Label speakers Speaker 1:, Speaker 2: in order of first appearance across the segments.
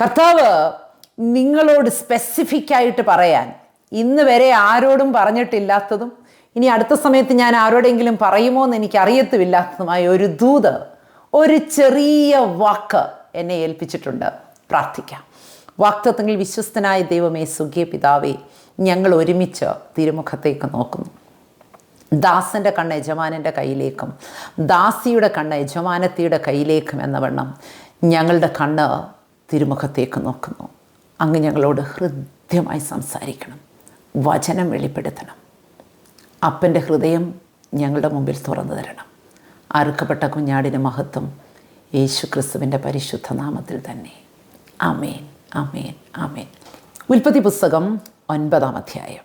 Speaker 1: കർത്താവ് നിങ്ങളോട് സ്പെസിഫിക് ആയിട്ട് പറയാൻ. ഇന്ന് വരെ ആരോടും പറഞ്ഞിട്ടില്ലാത്തതും ഇനി അടുത്ത സമയത്ത് ഞാൻ ആരോടെങ്കിലും പറയുമോ എന്ന് എനിക്ക് അറിയത്തുമില്ലാത്തതുമായ ഒരു ദൂത് ഒരു ചെറിയ വാക്ക് എന്നെ ഏൽപ്പിച്ചിട്ടുണ്ട്. പ്രാർത്ഥിക്കാം. വാക്തത്വങ്ങളിൽ വിശ്വസ്തനായ ദൈവമേ സുഖ്യ പിതാവേ ഞങ്ങൾ ഒരുമിച്ച് തിരുമുഖത്തേക്ക് നോക്കുന്നു. ദാസന്റെ കണ്ണ് യജമാനന്റെ കയ്യിലേക്കും ദാസിയുടെ കണ്ണ് യജമാനത്തിയുടെ കയ്യിലേക്കും എന്ന വണ്ണം ഞങ്ങളുടെ കണ്ണ് തിരുമുഖത്തേക്ക് നോക്കുന്നു. അങ്ങ് ഞങ്ങളോട് ഹൃദ്യമായി സംസാരിക്കണം. വചനം വെളിപ്പെടുത്തണം. അപ്പന്റെ ഹൃദയം ഞങ്ങളുടെ മുമ്പിൽ തുറന്നു തരണം. അറുക്കപ്പെട്ട കുഞ്ഞാടിന് മഹത്വം യേശു ക്രിസ്തുവിന്റെ പരിശുദ്ധ നാമത്തിൽ തന്നെ. അമേൻ അമേൻ അമേൻ ഉൽപ്പത്തി പുസ്തകം ഒൻപതാം അധ്യായം.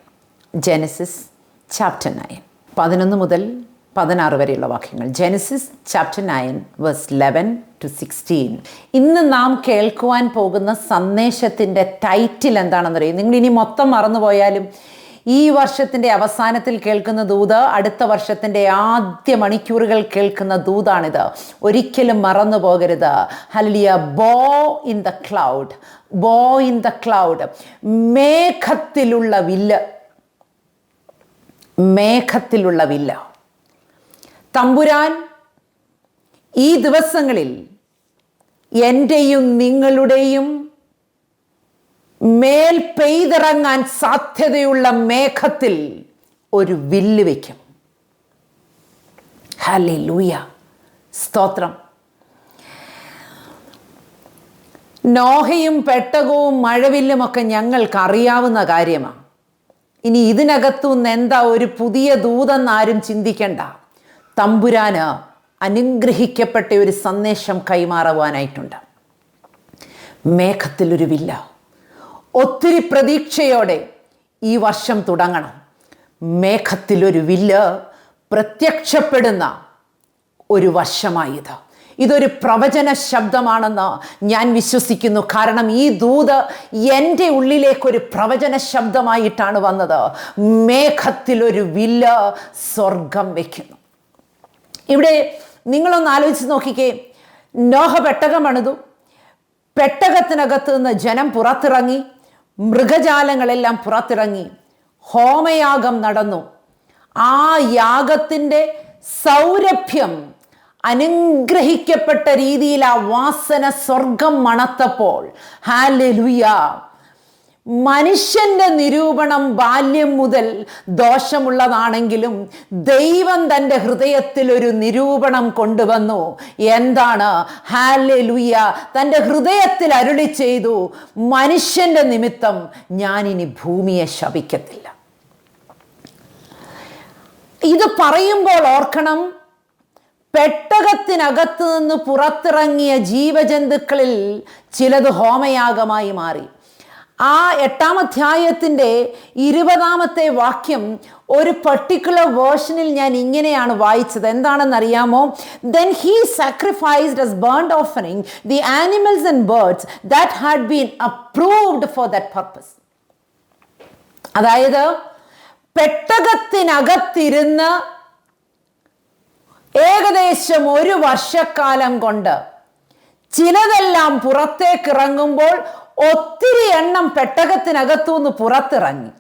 Speaker 1: Genesis chapter nine. പതിനൊന്ന് മുതൽ പതിനാറ് വരെയുള്ള വാക്യങ്ങൾ. Genesis chapter nine verse eleven to sixteen ഇന്ന് നാം കേൾക്കുവാൻ പോകുന്ന സന്ദേശത്തിന്റെ ടൈറ്റിൽ എന്താണെന്നറിയും നിങ്ങൾ ഇനി മൊത്തം മറന്നുപോയാലും ഈ വർഷത്തിന്റെ അവസാനത്തിൽ കേൾക്കുന്ന ദൂത് അടുത്ത വർഷത്തിന്റെ ആദ്യ മണിക്കൂറുകൾ കേൾക്കുന്ന ദൂതാണിത്. ഒരിക്കലും മറന്നു പോകരുത് ഹലിയ bow in the cloud bow in the cloud മേഘത്തിലുള്ള വില്ല്. മേഘത്തിലുള്ള വില്ല. തമ്പുരാൻ ഈ ദിവസങ്ങളിൽ എന്റെയും നിങ്ങളുടെയും മേൽ പെയ്തിറങ്ങാൻ സാധ്യതയുള്ള മേഘത്തിൽ ഒരു വില്ല് വയ്ക്കും ഹലേ ലൂയ സ്തോത്രം. നോഹയും പെട്ടകവും മഴവില്ലുമൊക്കെ ഞങ്ങൾക്ക് അറിയാവുന്ന കാര്യമാണ് ഇനി ഇതിനകത്തുനിന്ന് എന്താ ഒരു പുതിയ ദൂതെന്ന് ആരും ചിന്തിക്കണ്ട. തമ്പുരാന് അനുഗ്രഹിക്കപ്പെട്ട ഒരു സന്ദേശം കൈമാറുവാനായിട്ടുണ്ട്. മേഘത്തിലൊരു വില്ല. ഒത്തിരി പ്രതീക്ഷയോടെ ഈ വർഷം തുടങ്ങണം. മേഘത്തിലൊരു വില്ല് പ്രത്യക്ഷപ്പെടുന്ന ഒരു വർഷമായത്. ഇതൊരു പ്രവചന ശബ്ദമാണെന്ന് ഞാൻ വിശ്വസിക്കുന്നു. കാരണം ഈ ദൂത് എന്റെ ഉള്ളിലേക്കൊരു പ്രവചന ശബ്ദമായിട്ടാണ് വന്നത്. മേഘത്തിലൊരു വില്ല് സ്വർഗം വയ്ക്കുന്നു ഇവിടെ നിങ്ങളൊന്ന് ആലോചിച്ച് നോക്കിക്കേ. നോഹ പെട്ടകം പണിതു. പെട്ടകത്തിനകത്ത് നിന്ന് ജനം പുറത്തിറങ്ങി. മൃഗജാലങ്ങളെല്ലാം പുറത്തിറങ്ങി. ഹോമയാഗം നടന്നു. ആ യാഗത്തിന്റെ സൗരഭ്യം അനുഗ്രഹിക്കപ്പെട്ട രീതിയിൽ ആ വാസന സ്വർഗം മണത്തപ്പോൾ. ഹാലലുയ മനുഷ്യന്റെ നിരൂപണം ബാല്യം മുതൽ ദോഷമുള്ളതാണെങ്കിലും ദൈവം തന്റെ ഹൃദയത്തിൽ ഒരു നിരൂപണം കൊണ്ടുവന്നു. എന്താണ്? ഹാലെ ലുയ്യ തന്റെ ഹൃദയത്തിൽ അരുളി ചെയ്തു മനുഷ്യന്റെ നിമിത്തം ഞാനിനി ഭൂമിയെ ശപിക്കത്തില്ല. ഇത് പറയുമ്പോൾ ഓർക്കണം പെട്ടകത്തിനകത്ത് നിന്ന് പുറത്തിറങ്ങിയ ജീവജന്തുക്കളിൽ ചിലത് ഹോമയാഗമായി മാറി. ആ എട്ടാം അധ്യായത്തിന്റെ ഇരുപതാമത്തെ വാക്യം ഒരു പർട്ടിക്കുലർ വേർഷനിൽ ഞാൻ ഇങ്ങനെയാണ് വായിച്ചത്. എന്താണെന്നറിയാമോ? Then he sacrificed as burnt offering the animals and birds that had been approved for that purpose അതായത് പെട്ടകത്തിനകത്തിരുന്ന് ഏകദേശം ഒരു വർഷക്കാലം കൊണ്ട് ചിലതെല്ലാം പുറത്തേക്ക് ഇറങ്ങുമ്പോൾ ഒത്തിരി എണ്ണം പെട്ടകത്തിനകത്തുനിന്ന് പുറത്തിറങ്ങി.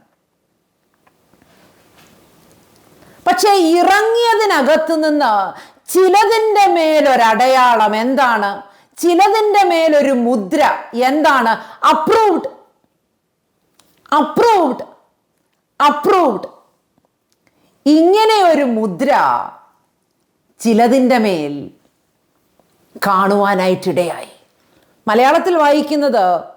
Speaker 1: പക്ഷേ ഇറങ്ങിയതിനകത്ത് നിന്ന് ചിലതിന്റെ മേലൊരടയാളം എന്താണ്? ചിലതിന്റെ മേലൊരു മുദ്ര എന്താണ്? അപ്രൂവ്ഡ് അപ്രൂവ്ഡ് അപ്രൂവ്ഡ് ഇങ്ങനെ ഒരു മുദ്ര ചിലതിന്റെ മേൽ കാണുവാനായിട്ടിടയായി. മലയാളത്തിൽ വായിക്കുന്നത്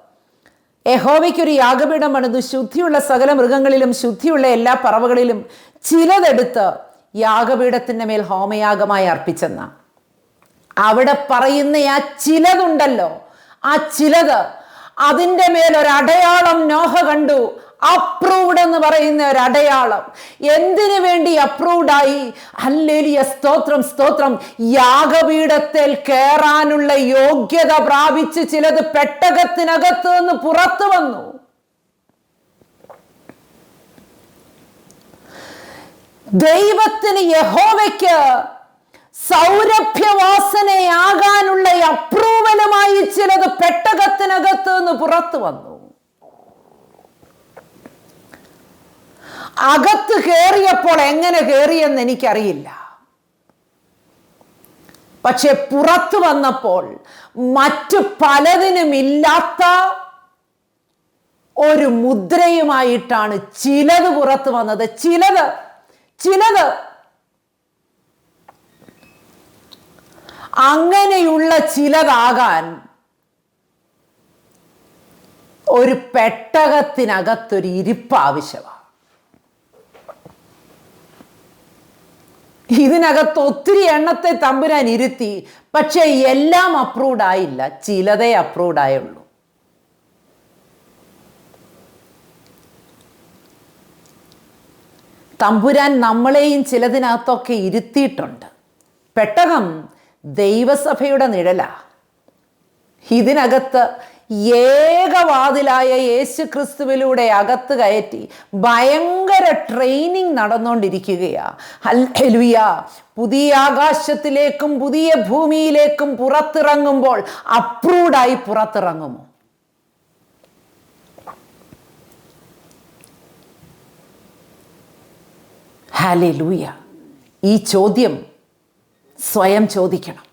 Speaker 1: യഹോവയ്ക്കൊരു യാഗപീഠം പണിതു ശുദ്ധിയുള്ള സകല മൃഗങ്ങളിലും ശുദ്ധിയുള്ള എല്ലാ പറവകളിലും ചിലതെടുത്ത് യാഗപീഠത്തിന്റെ മേൽ ഹോമയാഗമായി അർപ്പിച്ചെന്ന. അവിടെ പറയുന്ന ആ ചിലതുണ്ടല്ലോ. ആ ചിലത് അതിന്റെ അടയാളം നോഹ കണ്ടു. അപ്രൂവ്ഡ് എന്ന് പറയുന്ന ഒരു അടയാളം. എന്തിനു വേണ്ടി അപ്രൂവ്ഡ് ആയി? അല്ലേലിയ സ്തോത്രം സ്തോത്രം. യാഗപീഠത്തിൽ കയറാനുള്ള യോഗ്യത പ്രാപിച്ച് ചിലത് പെട്ടകത്തിനകത്ത് നിന്ന് പുറത്തു വന്നു. ദൈവത്തിന് യഹോവയ്ക്ക് സൗരഭ്യവാസനയാകാനുള്ള അപ്രൂവലുമായി ചിലത് പെട്ടകത്തിനകത്ത് നിന്ന് പുറത്തു വന്നു. അകത്ത് കയറിയപ്പോൾ എങ്ങനെ കയറിയെന്ന് എനിക്കറിയില്ല. പക്ഷെ പുറത്ത് വന്നപ്പോൾ മറ്റു പലതിനും ഇല്ലാത്ത ഒരു മുദ്രയുമായിട്ടാണ് ചിലത് പുറത്ത് വന്നത്. ചിലത് ചിലത്. അങ്ങനെയുള്ള ചിലതാകാൻ ഒരു പെട്ടകത്തിനകത്തൊരു ഇരിപ്പ് ആവശ്യമാണ്. ഇതിനകത്ത് ഒത്തിരി എണ്ണത്തെ തമ്പുരാൻ ഇരുത്തി പക്ഷേ എല്ലാം അപ്രൂവ്ഡ് ആയില്ല. ചിലതേ അപ്രൂവ്ഡ് ആയുള്ളൂ. തമ്പുരാൻ നമ്മളെയും ചിലതിനകത്തൊക്കെ ഇരുത്തിയിട്ടുണ്ട്. പെട്ടകം ദൈവസഭയുടെ നിഴലാ. ഇതിനകത്ത് ഏകവാതിലായ യേശു ക്രിസ്തുവിലൂടെ അകത്ത് കയറ്റി ഭയങ്കര ട്രെയിനിങ് നടന്നുകൊണ്ടിരിക്കുകയാ ഹൽഹലുയ പുതിയ ആകാശത്തിലേക്കും പുതിയ ഭൂമിയിലേക്കും പുറത്തിറങ്ങുമ്പോൾ അപ്രൂവ്ഡായി പുറത്തിറങ്ങുമോ? ഹാലൂയ ഈ ചോദ്യം സ്വയം ചോദിക്കണം.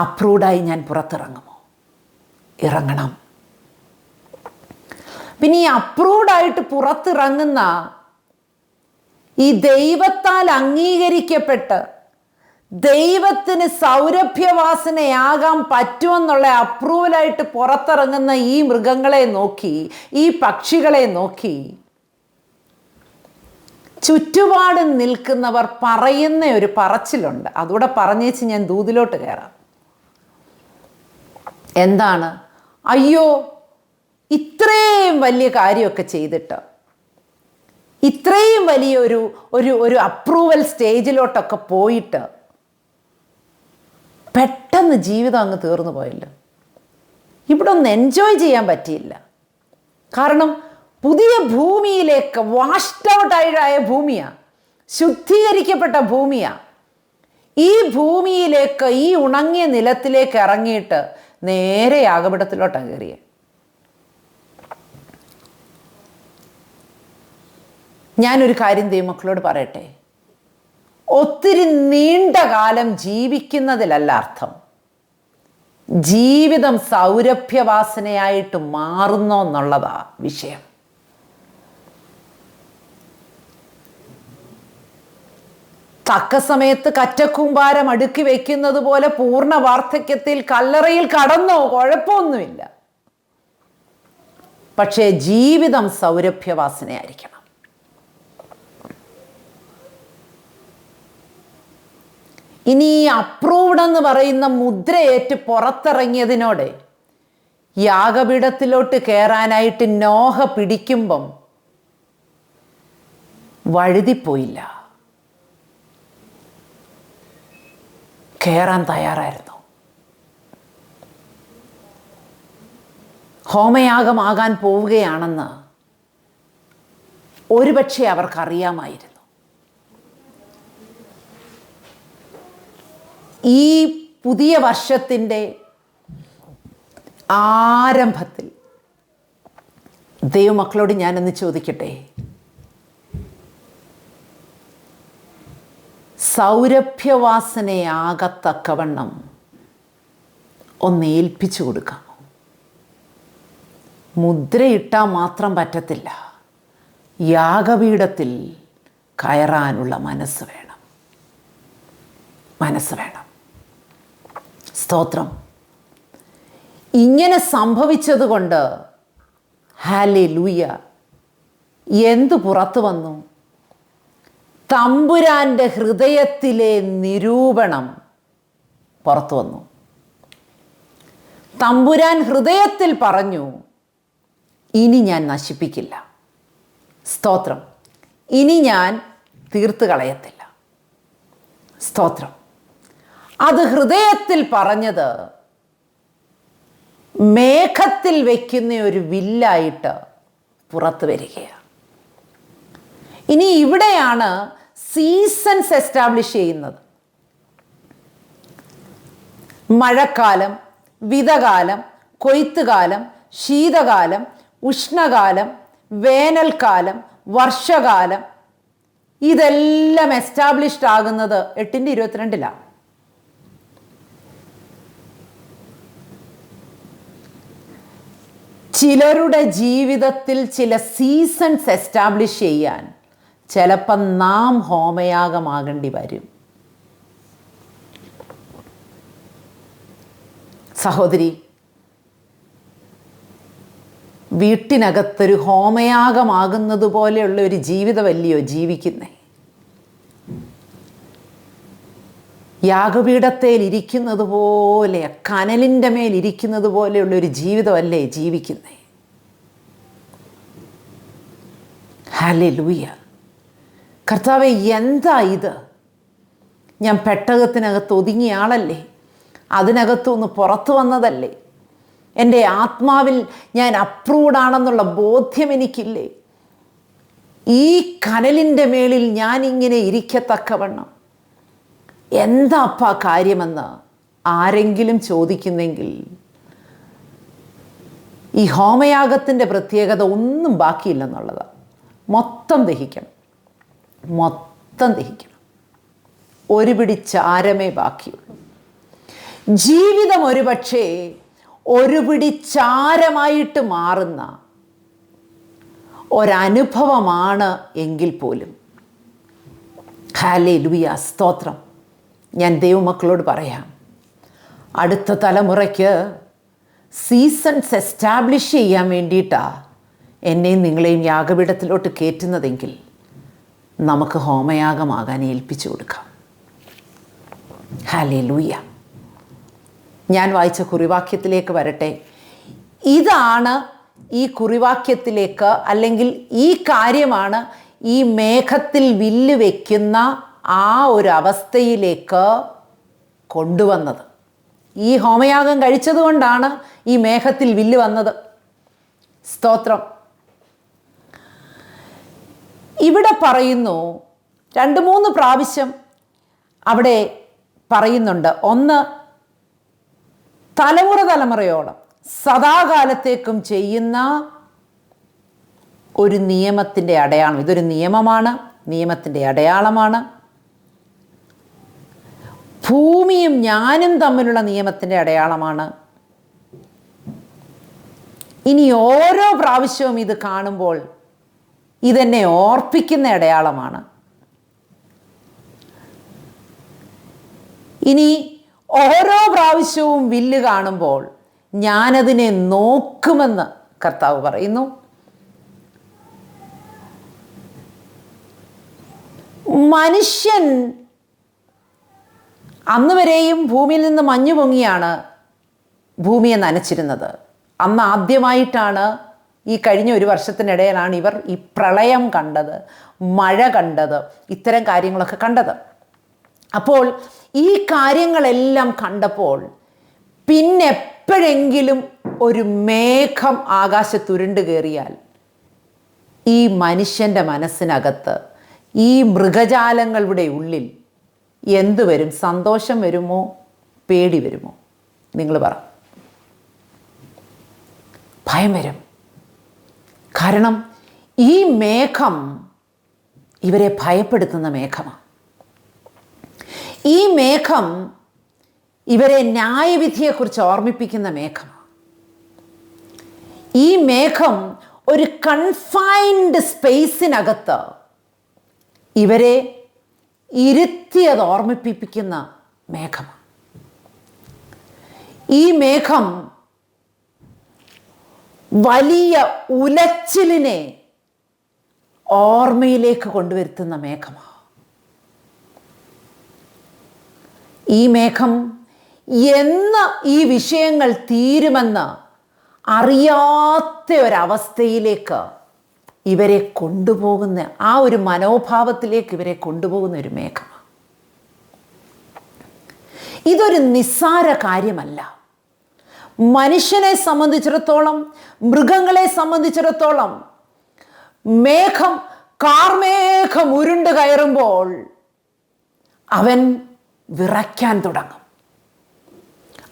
Speaker 1: അപ്രൂവ്ഡായി ഞാൻ പുറത്തിറങ്ങുമോ? ഇറങ്ങണം. പിന്നെ ഈ അപ്രൂവ്ഡായിട്ട് പുറത്തിറങ്ങുന്ന ഈ ദൈവത്താൽ അംഗീകരിക്കപ്പെട്ട് ദൈവത്തിന് സൗരഭ്യവാസനയാകാൻ പറ്റുമെന്നുള്ള അപ്രൂവലായിട്ട് പുറത്തിറങ്ങുന്ന ഈ മൃഗങ്ങളെ നോക്കി ഈ പക്ഷികളെ നോക്കി ചുറ്റുപാട് നിൽക്കുന്നവർ പറയുന്ന ഒരു പറച്ചിലുണ്ട്. അതുകൂടെ പറഞ്ഞേച്ച് ഞാൻ ദൂതിലോട്ട് കയറാം. എന്താണ്? അയ്യോ ഇത്രയും വലിയ കാര്യമൊക്കെ ചെയ്തിട്ട് ഇത്രയും വലിയൊരു ഒരു ഒരു അപ്രൂവൽ സ്റ്റേജിലോട്ടൊക്കെ പോയിട്ട് പെട്ടെന്ന് ജീവിതം അങ്ങ് തീർന്നു പോയല്ലോ. ഇവിടെ ഒന്ന് എൻജോയ് ചെയ്യാൻ പറ്റിയില്ല. കാരണം പുതിയ ഭൂമിയിലേക്ക് വാഷ്ഡ് ഔട്ട് ആയ ഭൂമിയാണ് ശുദ്ധീകരിക്കപ്പെട്ട ഭൂമിയാണ് ഈ ഭൂമിയിലേക്ക് ഈ ഉണങ്ങിയ നിലത്തിലേക്ക് ഇറങ്ങിയിട്ട് നേരെ യാഗപീഠത്തിലോട്ടാണ് കയറിയത് ഞാനൊരു കാര്യം ദൈവമക്കളോട് പറയട്ടെ? ഒത്തിരി നീണ്ട കാലം ജീവിക്കുന്നതിലല്ല അർത്ഥം. ജീവിതം സൗരഭ്യവാസനയായിട്ട് മാറുന്നോ എന്നുള്ളതാ വിഷയം. തക്ക സമയത്ത് കറ്റക്കൂമ്പാരം അടുക്കി വെക്കുന്നത് പോലെ പൂർണ വാർദ്ധക്യത്തിൽ കല്ലറയിൽ കടന്നോ? കുഴപ്പമൊന്നുമില്ല. പക്ഷേ ജീവിതം സൗരഭ്യവാസനയായിരിക്കണം ഇനി ഈ അപ്രൂവ്ഡ് എന്ന് പറയുന്ന മുദ്രയേറ്റ് പുറത്തിറങ്ങിയതിനോടെ യാഗപീഠത്തിലോട്ട് കയറാനായിട്ട് നോഹ പിടിക്കുമ്പം വഴുതിപ്പോയില്ല. കയറാൻ തയ്യാറായിരുന്നു. ഹോമയാഗമാകാൻ പോവുകയാണെന്ന് ഒരുപക്ഷെ അവർക്കറിയാമായിരുന്നു. ഈ പുതിയ വർഷത്തിന്റെ ആരംഭത്തിൽ ദൈവമക്കളോട് ഞാനൊന്ന് ചോദിക്കട്ടെ? സൗരഭ്യവാസനയാകത്തക്കവണ്ണം ഒന്ന് ഏൽപ്പിച്ചു കൊടുക്കാം. മുദ്രയിട്ടാൽ മാത്രം പറ്റത്തില്ല. യാഗപീഠത്തിൽ കയറാനുള്ള മനസ്സ് വേണം. മനസ്സ് വേണം. സ്തോത്രം. ഇങ്ങനെ സംഭവിച്ചതുകൊണ്ട് ഹാലേ ലൂയ എന്തു പുറത്തു വന്നു? തമ്പുരാന്റെ ഹൃദയത്തിലെ നിരൂപണം പുറത്തു വന്നു. തമ്പുരാൻ ഹൃദയത്തിൽ പറഞ്ഞു ഇനി ഞാൻ നശിപ്പിക്കില്ല. സ്തോത്രം. ഇനി ഞാൻ തീർത്തു കളയത്തില്ല. സ്തോത്രം. അത് ഹൃദയത്തിൽ പറഞ്ഞത് മേഘത്തിൽ വയ്ക്കുന്ന ഒരു വില്ലായിട്ട് പുറത്തു വരികയാണ്. ഇനി ഇവിടെയാണ് സീസൺസ് എസ്റ്റാബ്ലിഷ് ചെയ്യുന്നത്. മഴക്കാലം വിതകാലം കൊയ്ത്തുകാലം ശീതകാലം ഉഷ്ണകാലം വേനൽക്കാലം വർഷകാലം. ഇതെല്ലാം എസ്റ്റാബ്ലിഷ്ഡ് ആകുന്നത് എട്ടിന്റെ ഇരുപത്തിരണ്ടിലാണ് ചിലരുടെ ജീവിതത്തിൽ ചില സീസൺസ് എസ്റ്റാബ്ലിഷ് ചെയ്യാൻ ചിലപ്പം നാം ഹോമയാഗമാകേണ്ടി വരും. സഹോദരി വീട്ടിനകത്തൊരു ഹോമയാഗമാകുന്നത് പോലെയുള്ള ഒരു ജീവിതമല്ലയോ ജീവിക്കുന്നേ? യാഗപീഠത്തേൽ ഇരിക്കുന്നത് പോലെ കനലിന്റെ മേൽ ഇരിക്കുന്നത് പോലെയുള്ള ഒരു ജീവിതമല്ലേ ജീവിക്കുന്നേ? ഹലെ ലൂയ കർത്താവെ എന്താ ഇത്? ഞാൻ പെട്ടകത്തിനകത്ത് ഒതുങ്ങിയ ആളല്ലേ? അതിനകത്തുനിന്ന് പുറത്തു വന്നതല്ലേ? എന്റെ ആത്മാവിൽ ഞാൻ അപ്രൂവ്ഡാണെന്നുള്ള ബോധ്യം എനിക്കില്ലേ? ഈ കനലിന്റെ മേളിൽ ഞാൻ ഇങ്ങനെ ഇരിക്കത്തക്കവണ്ണം എന്താ അപ്പ കാര്യമെന്ന് ആരെങ്കിലും ചോദിക്കുന്നെങ്കിൽ ഈ ഹോമയാഗത്തിന്റെ പ്രത്യേകത ഒന്നും ബാക്കിയില്ലെന്നുള്ളതാണ്. മൊത്തം ദഹിക്കണം. മൊത്തം ദഹിക്കണം. ഒരു പിടി ചാരമേ ബാക്കിയുള്ളൂ. ജീവിതം ഒരുപക്ഷെ ഒരു പിടി ചാരമായിട്ട് മാറുന്ന ഒരനുഭവമാണ് എങ്കിൽ പോലും. ഹാലേ ലുയ സ്തോത്രം. ഞാൻ ദൈവമക്കളോട് പറയാം. അടുത്ത തലമുറയ്ക്ക് സീസൺസ് എസ്റ്റാബ്ലിഷ് ചെയ്യാൻ വേണ്ടിയിട്ടാണ് എന്നെയും നിങ്ങളെയും യാഗപീഠത്തിലോട്ട് കയറ്റുന്നതെങ്കിൽ നമുക്ക് ഹോമയാഗമാകാൻ ഏൽപ്പിച്ചു കൊടുക്കാം. ഹാലേ ലൂയ്യ ഞാൻ വായിച്ച കുറിവാക്യത്തിലേക്ക് വരട്ടെ. ഇതാണ് ഈ കുറിവാക്യത്തിലേക്ക് അല്ലെങ്കിൽ ഈ കാര്യമാണ് ഈ മേഘത്തിൽ വില്ല് വയ്ക്കുന്ന ആ ഒരു അവസ്ഥയിലേക്ക് കൊണ്ടുവന്നത്. ഈ ഹോമയാഗം കഴിച്ചതുകൊണ്ടാണ് ഈ മേഘത്തിൽ വില്ല് വന്നത്. സ്തോത്രം. ഇവിടെ പറയുന്നു രണ്ട് മൂന്ന് പ്രാവശ്യം അവിടെ പറയുന്നുണ്ട്. ഒന്ന് തലമുറ തലമുറയോളം സദാകാലത്തേക്കും ചെയ്യുന്ന ഒരു നിയമത്തിന്റെ അടയാളം. ഇതൊരു നിയമമാണ് നിയമത്തിന്റെ അടയാളമാണ്. ഭൂമിയും ഞാനും തമ്മിലുള്ള നിയമത്തിന്റെ അടയാളമാണ്. ഇനി ഓരോ പ്രാവശ്യവും ഇത് കാണുമ്പോൾ ഇതെന്നെ ഓർപ്പിക്കുന്ന അടയാളമാണ്. ഇനി ഓരോ പ്രാവശ്യവും വില്ല് കാണുമ്പോൾ ഞാനതിനെ നോക്കുമെന്ന് കർത്താവ് പറയുന്നു. മനുഷ്യൻ അന്ന് വരെയും ഭൂമിയിൽ നിന്ന് മഞ്ഞു പൊങ്ങിയാണ് ഭൂമിയെ നനച്ചിരുന്നത്. അന്ന് ആദ്യമായിട്ടാണ് ഈ കഴിഞ്ഞ ഒരു വർഷത്തിനിടയിലാണ് ഇവർ ഈ പ്രളയം കണ്ടത് മഴ കണ്ടത് ഇത്തരം കാര്യങ്ങളൊക്കെ കണ്ടത്. അപ്പോൾ ഈ കാര്യങ്ങളെല്ലാം കണ്ടപ്പോൾ പിന്നെ എപ്പോഴെങ്കിലും ഒരു മേഘം ആകാശത്തുരുണ്ട് കയറിയാൽ ഈ മനുഷ്യന്റെ മനസ്സിനകത്ത് ഈ മൃഗജാലങ്ങളുടെ ഉള്ളിൽ എന്തുവരും സന്തോഷം വരുമോ? പേടി വരുമോ? നിങ്ങൾ പറ. ഭയം വരും. കാരണം ഈ മേഘം ഇവരെ ഭയപ്പെടുത്തുന്ന മേഘമാണ്. ഈ മേഘം ഇവരെ ന്യായവിധിയെക്കുറിച്ച് ഓർമ്മിപ്പിക്കുന്ന മേഘമാണ്. ഈ മേഘം ഒരു കൺഫൈൻഡ് സ്പേസിനകത്ത് ഇവരെ ഇരുത്തിയത് ഓർമ്മിപ്പിക്കുന്ന മേഘമാണ്. ഈ മേഘം വലിയ ഉലച്ചിലിനെ ഓർമ്മയിലേക്ക് കൊണ്ടുവരുത്തുന്ന മേഘമാണ് ഈ മേഘം എന്ന് ഈ വിഷയങ്ങൾ തീരുമെന്ന് അറിയാത്ത ഒരവസ്ഥയിലേക്ക് ഇവരെ കൊണ്ടുപോകുന്ന ആ ഒരു മനോഭാവത്തിലേക്ക് ഇവരെ കൊണ്ടുപോകുന്ന ഒരു മേഘമാണ് ഇതൊരു നിസ്സാര കാര്യമല്ല. മനുഷ്യനെ സംബന്ധിച്ചിടത്തോളം മൃഗങ്ങളെ സംബന്ധിച്ചിടത്തോളം മേഘം കാർമേഘം ഉരുണ്ട് കയറുമ്പോൾ അവൻ വിറയ്ക്കാൻ തുടങ്ങും.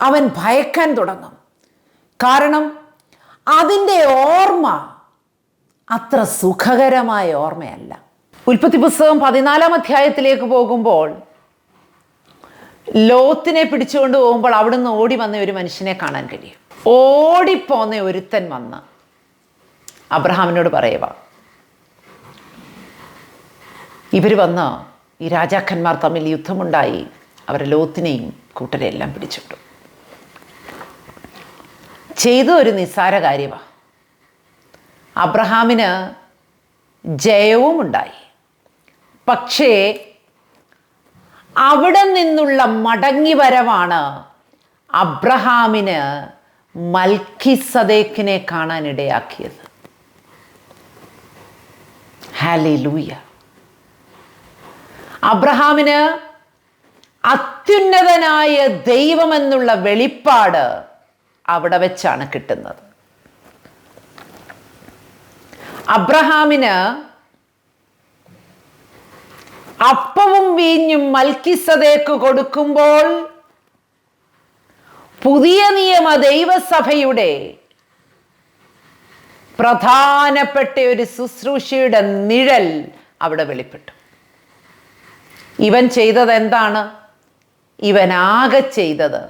Speaker 1: അവൻ ഭയക്കാൻ തുടങ്ങും. കാരണം അതിന്റെ ഓർമ്മ അത്ര സുഖകരമായ ഓർമ്മയല്ല. ഉൽപ്പത്തി പുസ്തകം പതിനാലാം അധ്യായത്തിലേക്ക് പോകുമ്പോൾ ലോത്തിനെ പിടിച്ചുകൊണ്ട് പോകുമ്പോൾ അവിടുന്ന് ഓടി വന്ന ഒരു മനുഷ്യനെ കാണാൻ കഴിയും. ഓടിപ്പോന്ന ഒരുത്തൻ വന്ന് അബ്രഹാമിനോട് പറയുക ഇവർ വന്ന് ഈ രാജാക്കന്മാർ തമ്മിൽ യുദ്ധമുണ്ടായി. അവരെ ലോത്തിനെയും കൂട്ടരെല്ലാം പിടിച്ചിട്ടു ചെയ്ത ഒരു നിസ്സാര കാര്യമാണ് അബ്രഹാമിന് ജയവും ഉണ്ടായി പക്ഷേ അവിടെ നിന്നുള്ള മടങ്ങിവരവാണ് അബ്രഹാമിന് മൽക്കിസദേക്കിനെ കാണാനിടയാക്കിയത്. ഹാലി ലൂയ അബ്രഹാമിന് അത്യുന്നതനായ ദൈവമെന്നുള്ള വെളിപ്പാട് അവിടെ വെച്ചാണ് കിട്ടുന്നത്. അബ്രഹാമിന് അപ്പവും വീഞ്ഞും മൽക്കിസതേക്ക് കൊടുക്കുമ്പോൾ പുതിയ നിയമ ദൈവസഭയുടെ പ്രധാനപ്പെട്ട ഒരു ശുശ്രൂഷയുടെ നിഴൽ അവിടെ വെളിപ്പെട്ടു. ഇവൻ ചെയ്തത് എന്താണ്? ഇവനാകെ ചെയ്തത്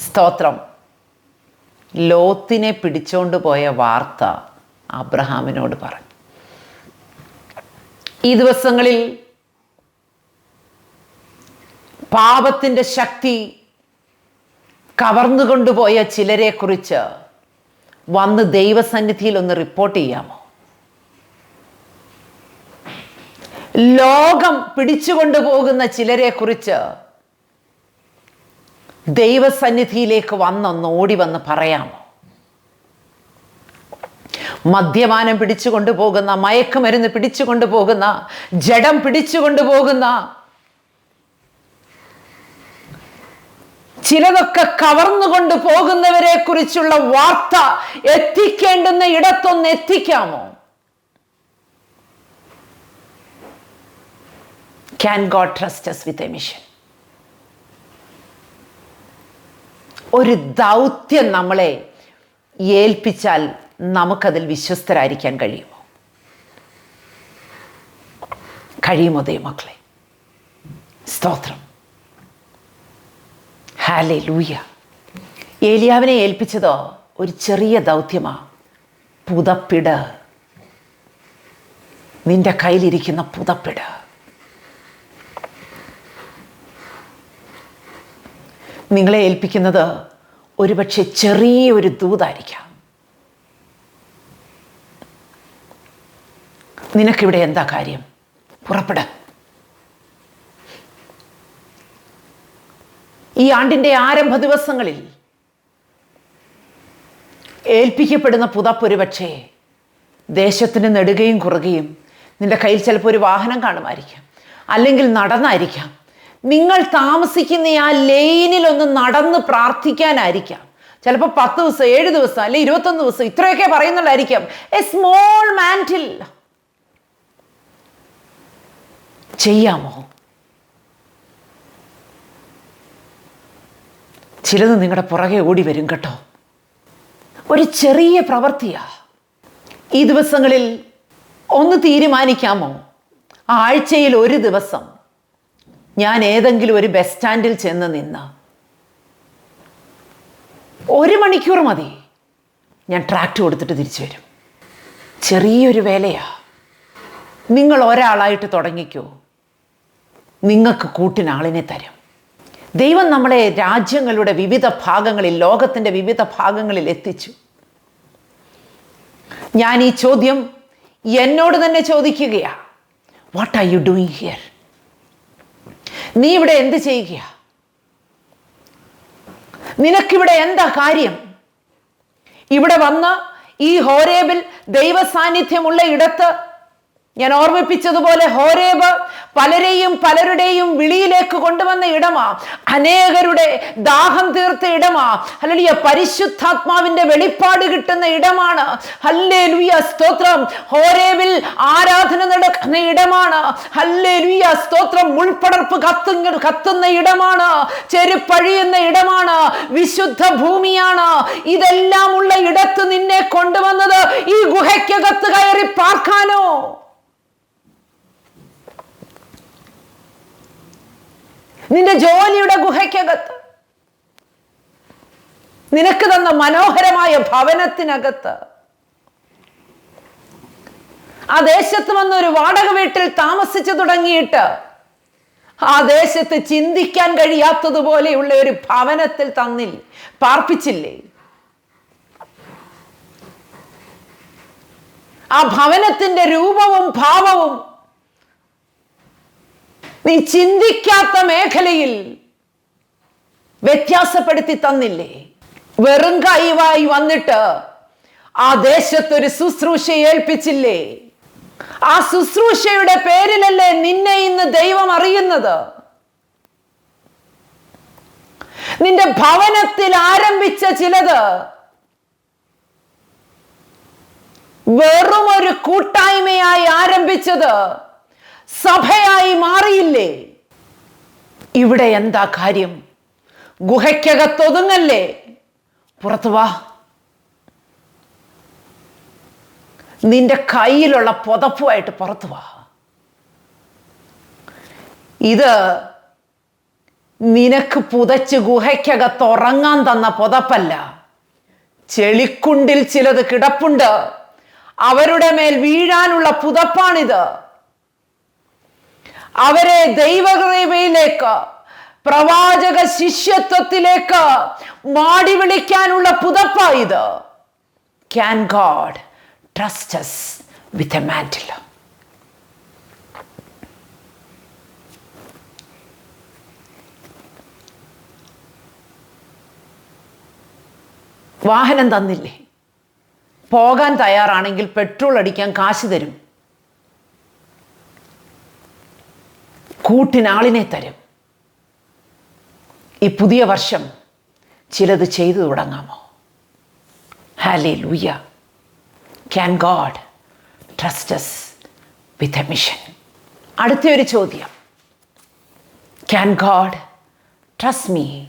Speaker 1: സ്തോത്രം. ലോത്തിനെ പിടിച്ചോണ്ട് പോയ വാർത്ത അബ്രഹാമിനോട് പറഞ്ഞു. ഈ ദിവസങ്ങളിൽ പാപത്തിന്റെ ശക്തി കവർന്നുകൊണ്ടുപോയ ചിലരെക്കുറിച്ച് വന്ന് ദൈവസന്നിധിയിൽ ഒന്ന് റിപ്പോർട്ട് ചെയ്യാമോ? ലോകം പിടിച്ചുകൊണ്ടുപോകുന്ന ചിലരെക്കുറിച്ച് ദൈവസന്നിധിയിലേക്ക് വന്നൊന്ന് ഓടി വന്ന് പറയാമോ? മദ്യപാനം പിടിച്ചു കൊണ്ടുപോകുന്ന മയക്കുമരുന്ന് പിടിച്ചു കൊണ്ടുപോകുന്ന ജഡം പിടിച്ചു കൊണ്ടുപോകുന്ന ചിലതൊക്കെ കവർന്നുകൊണ്ട് പോകുന്നവരെ കുറിച്ചുള്ള വാർത്ത എത്തിക്കേണ്ടുന്ന ഇടത്തൊന്ന് എത്തിക്കാമോ? Can God trust us with a mission ഒരു ദൗത്യം നമ്മളെ ഏൽപ്പിച്ചാൽ നമുക്കതിൽ വിശ്വസ്തരായിരിക്കാൻ കഴിയുമോ? കഴിയുമോ ദൈവമക്കളെ? സ്തോത്രം. ഹാലേ ലൂയ ഏലിയാവിനെ ഏൽപ്പിച്ചതോ? ഒരു ചെറിയ ദൗത്യമാണ് പുതപ്പിട്. നിന്റെ കയ്യിലിരിക്കുന്ന പുതപ്പിട്. നിങ്ങളെ ഏൽപ്പിക്കുന്നത് ഒരുപക്ഷെ ചെറിയൊരു ദൂതായിരിക്കാം. നിനക്കിവിടെ എന്താ കാര്യം? പുറപ്പെട. ഈ ആണ്ടിന്റെ ആരംഭ ദിവസങ്ങളിൽ ഏൽപ്പിക്കപ്പെടുന്ന പുതപ്പ് ഒരുപക്ഷേ ദേശത്തിന് നെടുകയും കുറുകയും നിന്റെ കയ്യിൽ ചിലപ്പോൾ ഒരു വാഹനം കാണുമായിരിക്കാം. അല്ലെങ്കിൽ നടന്നായിരിക്കാം. നിങ്ങൾ താമസിക്കുന്ന ആ ലെയിനിൽ നടന്ന് പ്രാർത്ഥിക്കാനായിരിക്കാം. ചിലപ്പോൾ പത്ത് ദിവസം ഏഴ് ദിവസം അല്ലെങ്കിൽ ഇരുപത്തൊന്ന് ദിവസം ഇത്രയൊക്കെ പറയുന്നുള്ളായിരിക്കാം എ സ്മോൾ മാന്റിൽ ചെയ്യാമോ? ചിലത് നിങ്ങളുടെ പുറകെ ഓടി വരും കേട്ടോ. ഒരു ചെറിയ പ്രവൃത്തിയാ. ഈ ദിവസങ്ങളിൽ ഒന്ന് തീരുമാനിക്കാമോ? ആഴ്ചയിൽ ഒരു ദിവസം. ഞാൻ ഏതെങ്കിലും ഒരു ബസ് സ്റ്റാൻഡിൽ ചെന്ന് നിന്ന്. ഒരു മണിക്കൂർ മതി. ഞാൻ ട്രാക്ട് കൊടുത്തിട്ട് തിരിച്ചു വരും. ചെറിയൊരു വേലയാ. നിങ്ങൾ ഒരാളായിട്ട് തുടങ്ങിക്കോ. നിങ്ങൾക്ക് കൂട്ടിനാളിനെ തരും. ദൈവം നമ്മളെ രാജ്യങ്ങളുടെ വിവിധ ഭാഗങ്ങളിൽ ലോകത്തിന്റെ വിവിധ ഭാഗങ്ങളിൽ എത്തിച്ചു. ഞാൻ ഈ ചോദ്യം എന്നോട് തന്നെ ചോദിക്കുകയാ. What are you doing here നീ ഇവിടെ എന്ത് ചെയ്യുക നിനക്കിവിടെ എന്താ കാര്യം? ഇവിടെ വന്ന് ഈ ഹോരേബിൽ ദൈവസാന്നിധ്യമുള്ള ഇടത്ത് ഞാൻ ഓർമ്മിപ്പിച്ചതുപോലെ ഹോരേബ് പലരെയും പലരുടെയും വിളിയിലേക്ക് കൊണ്ടുവന്ന ഇടമാ. അനേകരുടെ ദാഹം തീർത്ത ഇടമാ. ഹല്ലേലൂയ പരിശുദ്ധാത്മാവിന്റെ വെളിപ്പാട് കിട്ടുന്ന ഇടമാണ്. ഹല്ലേലൂയ സ്തോത്രം. ഹോരേബിൽ ആരാധന നടക്കുന്ന ഇടമാണ്. ഹല്ലേലൂയ സ്തോത്രം. മുൾപ്പടർപ്പ് കത്തുന്ന കത്തുന്ന ഇടമാണ്. ചെരുപ്പഴിയുന്ന ഇടമാണ്. വിശുദ്ധ ഭൂമിയാണ്. ഇതെല്ലാം ഉള്ള ഇടത്ത് നിന്നെ കൊണ്ടുവന്നത് ഈ ഗുഹയ്ക്കകത്ത് കയറി പാർക്കാനോ? നിന്റെ ജോലിയുടെ ഗുഹയ്ക്കകത്ത്. നിനക്ക് തന്ന മനോഹരമായ ഭവനത്തിനകത്ത്. ആ ദേശത്ത് വന്ന ഒരു വാടക വീട്ടിൽ താമസിച്ചു തുടങ്ങിയിട്ട് ആ ദേശത്ത് ചിന്തിക്കാൻ കഴിയാത്തതുപോലെയുള്ള ഒരു ഭവനത്തിൽ തന്നിൽ പാർപ്പിച്ചില്ലേ? ആ ഭവനത്തിന്റെ രൂപവും ഭാവവും നീ ചിന്തിക്കാത്ത മേഖലയിൽ വ്യത്യാസപ്പെടുത്തി തന്നില്ലേ? വെറും കൈവായി വന്നിട്ട് ആ ദേശത്തൊരു ശുശ്രൂഷ ഏൽപ്പിച്ചില്ലേ? ആ ശുശ്രൂഷയുടെ പേരിലല്ലേ നിന്നെ ഇന്ന് ദൈവം അറിയുന്നത്? നിന്റെ ഭവനത്തിൽ ആരംഭിച്ച ചിലത് വെറും ഒരു കൂട്ടായ്മയായി ആരംഭിച്ചത് സഭയായി മാറിയില്ലേ? ഇവിടെ എന്താ കാര്യം? ഗുഹയ്ക്കകത്തൊതുങ്ങല്ലേ? പുറത്തു വാ. നിന്റെ കയ്യിലുള്ള പുതപ്പുമായിട്ട് പുറത്തു വാ. ഇത് നിനക്ക് പുതച്ച് ഗുഹയ്ക്കകത്ത് ഉറങ്ങാൻ തന്ന പുതപ്പല്ല. ചെളിക്കുണ്ടിൽ ചിലത് കിടപ്പുണ്ട്. അവരുടെ മേൽ വീഴാനുള്ള പുതപ്പാണിത്. അവരെ ദൈവകൃപയിലേക്ക് പ്രവാചക ശിഷ്യത്വത്തിലേക്ക് മാടി വിളിക്കാനുള്ള പുതപ്പായത് can God trust us with a mantle? വാഹനം തന്നില്ലേ? പോകാൻ തയ്യാറാണെങ്കിൽ പെട്രോൾ അടിക്കാൻ കാശ് തരും. കൂട്ടിനാളിനെ തരും. ഈ പുതിയ വർഷം ചിലത് ചെയ്തു തുടങ്ങാമോ? Hallelujah can God trust us with a mission അടുത്ത ഒരു ചോദ്യം. Can God trust me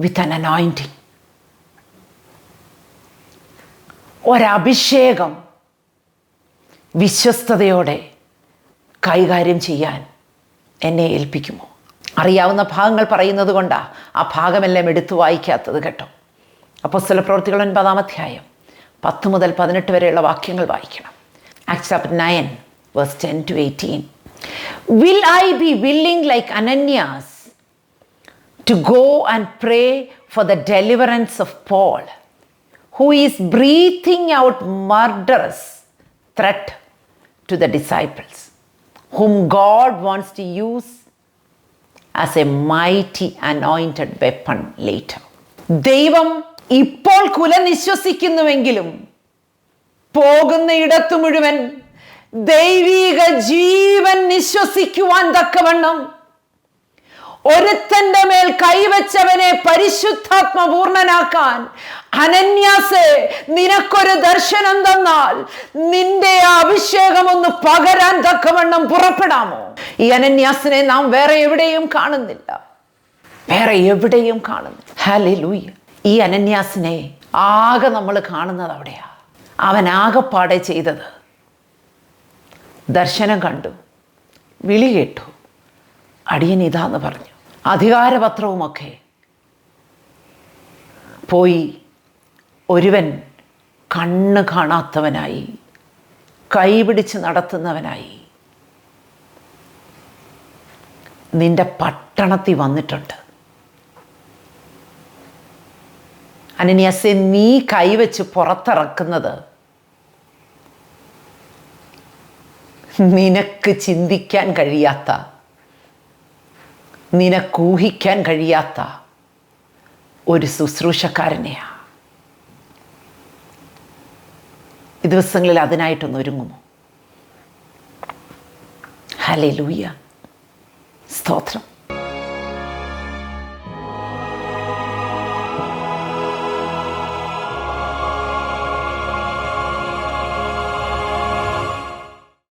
Speaker 1: with an anointing ഒരഭിഷേകം വിശ്വസ്തയോടെ കൈകാര്യം ചെയ്യാൻ എന്നെ ഏൽപ്പിക്കുമോ? അറിയാവുന്ന ഭാഗങ്ങൾ പറയുന്നത് കൊണ്ടാ ആ ഭാഗമെല്ലാം എടുത്തു വായിക്കാത്തത് കേട്ടോ. അപ്പോൾ സ്ഥല പ്രവർത്തികൾ ഒൻപതാം അധ്യായം പത്ത് മുതൽ പതിനെട്ട് വരെയുള്ള വാക്യങ്ങൾ വായിക്കണം. Acts chapter nine verse ten to eighteen will I be willing like Ananias to go and pray for the deliverance of Paul who is breathing out murderous threat to the disciples, whom God wants to use as a mighty anointed weapon later. ദൈവം ഇപ്പോൾ കുലനിശ്വസിക്കുന്നുവെങ്കിലും പോകുന്ന ഇടത്തു മുഴുവൻ ദൈവീക ജീവൻ നിശ്വസിക്കുവാൻ തക്കവണ്ണം ഒരുത്തന്റെ മേൽ കൈവച്ചവനെ പരിശുദ്ധാത്മ പൂർണനാക്കാൻ അനന്യാസേ നിനക്കൊരു ദർശനം തന്നാൽ നിന്റെ ആ അഭിഷേകം ഒന്ന് പകരാൻ തക്കവണ്ണം പുറപ്പെടാമോ? ഈ അനന്യാസിനെ നാം വേറെ എവിടെയും കാണുന്നില്ല. വേറെ എവിടെയും കാണുന്നില്ല. ഹാലി ലൂയ ഈ അനന്യാസിനെ ആകെ നമ്മൾ കാണുന്നത് അവിടെയാ. അവൻ ആകെപ്പാടെ ചെയ്തത് ദർശനം കണ്ടു വിളി കേട്ടു. അടിയൻ ഇതാന്ന് പറഞ്ഞു. അധികാരപത്രവുമൊക്കെ പോയി ഒരുവൻ കണ്ണ് കാണാത്തവനായി കൈപിടിച്ച് നടത്തുന്നവനായി നിന്റെ പട്ടണത്തിൽ വന്നിട്ടുണ്ട്. അനന്യാസെ നീ കൈവച്ച് പുറത്തിറക്കുന്നത് നിനക്ക് ചിന്തിക്കാൻ കഴിയാത്ത നിനക്കൂഹിക്കാൻ കഴിയാത്ത ഒരു ശുശ്രൂഷക്കാരനെയാ. ഈ ദിവസങ്ങളിൽ അതിനായിട്ടൊന്ന് ഒരുങ്ങുമോ? ഹലേ ലൂയ സ്തോത്രം.